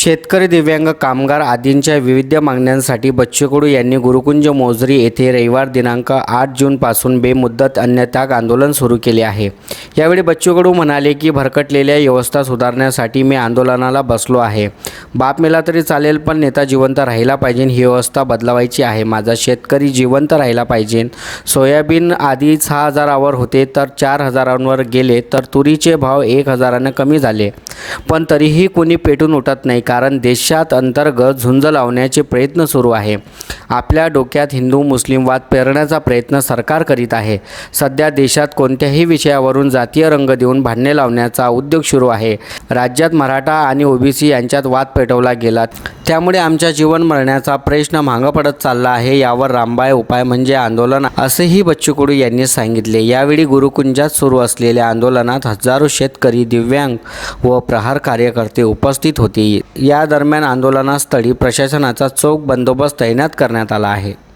शेतकरी दिव्यांग कामगार आदींच्या विविध मागण्यांसाठी बच्चेकडू यांनी गुरुकुंज मोजरी येथे रविवार दिनांक आठ जूनपासून बेमुद्दत अन्नत्याग आंदोलन सुरू केले आहे. यावेळी बच्चेकडू म्हणाले की भरकटलेल्या व्यवस्था सुधारण्यासाठी मी आंदोलनाला बसलो आहे. बाप मेला तरी चालेल पण नेता जिवंत राहिला पाहिजे ही व्यवस्था बदलावायची आहे. माझा शेतकरी जिवंत राहिला पाहिजे. सोयाबीन आधी सहा हजारावर होते तर चार हजारांवर गेले तर तुरीचे भाव एक हजारानं कमी झाले. पण तरीही कोणी पेटून उठत नाही कारण देशात अंतर्गत झुंज लावण्याचे प्रयत्न सुरू आहे. आपल्या डोक्यात हिंदू मुस्लिम वाद पेरण्याचा प्रयत्न सरकार करीत आहे. सध्या देशात कोणत्याही विषयावरून जातीय रंग देऊन भांडणे लावण्याचा उद्योग सुरू आहे. राज्यात मराठा आणि ओबीसी यांच्यात वाद पेटवला गेला. त्यामुळे आमच्या जीवन मरण्याचा प्रश्न मागं पडत चालला आहे यावर रामबाय उपाय म्हणजे आंदोलन असेही बच्चू कडू यांनी सांगितले. यावेळी गुरुकुंजात सुरू असलेल्या आंदोलनात हजारो शेतकरी दिव्यांग व प्रहार कार्यकर्ते उपस्थित होते. या दरम्यान आंदोलनास्थळी प्रशासनाचा चोख बंदोबस्त तैनात करण्यात आला आहे.